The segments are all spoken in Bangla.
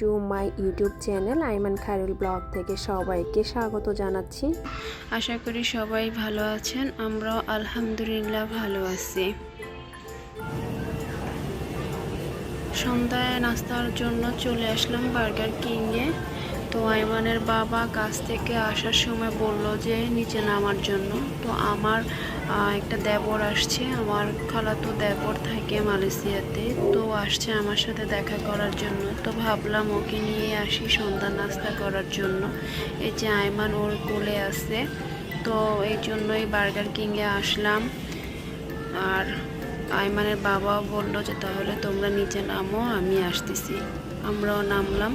To my YouTube channel Aiman Khairul blog থেকে সবাইকে স্বাগত জানাচ্ছি। আশা করি সবাই ভালো আছেন, আমরাও আলহামদুলিল্লাহ ভালো আছি। সন্ধ্যায় নাস্তার জন্য চলে আসলাম বার্গার কিংয়ে তো আইমানের বাবা কাছ থেকে আসার সময় বলল যে, নিচে নামার জন্য। তো আমার একটা দেবর আসছে। আমার খালাতো দেবর থাকে মালয়েশিয়াতে। তো আসছে আমার সাথে দেখা করার জন্য। তো ভাবলাম ওকে নিয়ে আসি সন্ধ্যা নাস্তা করার জন্য। এই যে আইমান ওর কোলে আছে। তো এই জন্যই বার্গার কিংয়ে আসলাম। আর আইমানের বাবাও বলল যে, তাহলে তোমরা নিচে নামো, আমি আসতেছি। আমরাও নামলাম।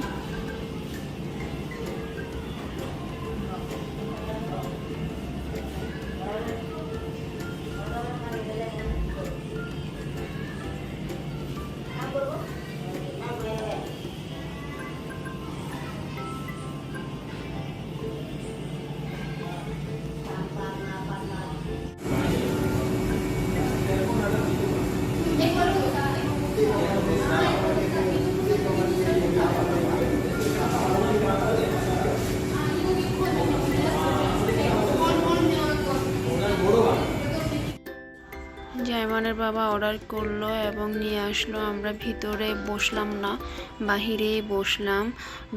জায়মানের বাবা অর্ডার করল এবং নিয়ে আসলো। আমরা ভিতরে বসলাম না, বাহিরেই বসলাম।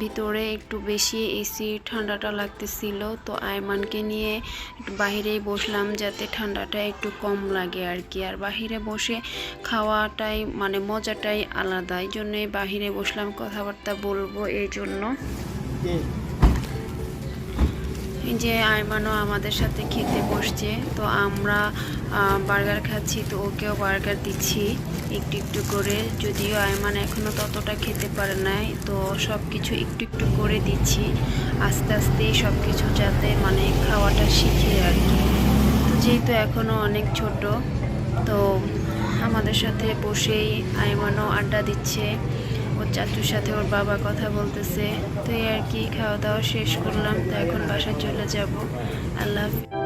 ভিতরে একটু বেশি এসি ঠান্ডাটা লাগতেছিল, তো আয়মানকে নিয়ে একটু বাহিরেই বসলাম যাতে ঠান্ডাটা একটু কম লাগে আর কি আর বাহিরে বসে খাওয়াটাই মানে মজাটাই আলাদা। এই জন্যই বাহিরে বসলাম, কথাবার্তা বলব এই জন্য। যে আয়মানও আমাদের সাথে খেতে বসছে, তো আমরা বার্গার খাচ্ছি, তো ওকেও বার্গার দিচ্ছি একটু একটু করে। যদিও আয়মান এখনও ততটা খেতে পারে নাই, তো সব কিছু একটু একটু করে দিচ্ছি। আস্তে আস্তে সব কিছু যাতে মানে খাওয়াটা শিখে আর কি। তো যেহেতু এখনও অনেক ছোট, তো আমাদের সাথে বসেই আয়মানও আড্ডা দিচ্ছে। ওর চাচুর সাথে ওর বাবা কথা বলতেছে। তো আর কি, খাওয়া দাওয়া শেষ করলাম। তো এখন বাসায় চলে যাব। আল্লাহ।